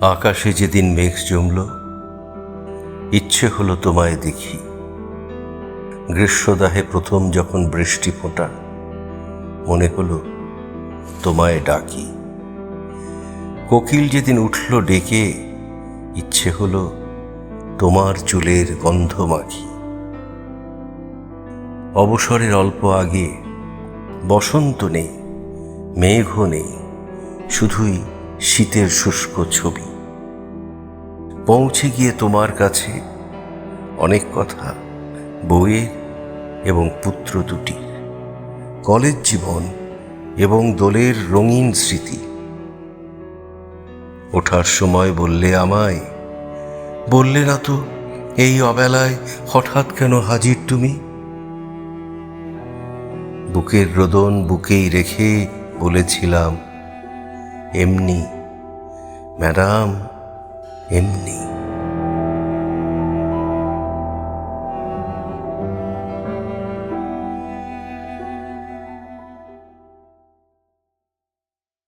আকাশে যেদিন মেঘ জমল, ইচ্ছে হলো তোমায় দেখি। গ্রীষ্মদাহে প্রথম যখন বৃষ্টি ফোঁটা, মনে হলো তোমায় ডাকি। কোকিল যেদিন উঠল ডেকে, ইচ্ছে হলো তোমার চুলের গন্ধ মাখি। অবসরের অল্প আগে বসন্ত নেই, মেঘও নেই, শুধুই শীতের শুষ্ক ছবি। পৌঁছে গিয়ে তোমার কাছে অনেক কথা বউয়ের এবং পুত্র দুটি, কলেজ জীবন এবং দোলের রঙিন স্মৃতি। ওঠার সময় বললে আমায়, বললে না তো, এই অবেলায় হঠাৎ কেন হাজির তুমি? বুকের রোদন বুকেই রেখে বলেছিলাম, এমনি, ম্যাডাম এমনি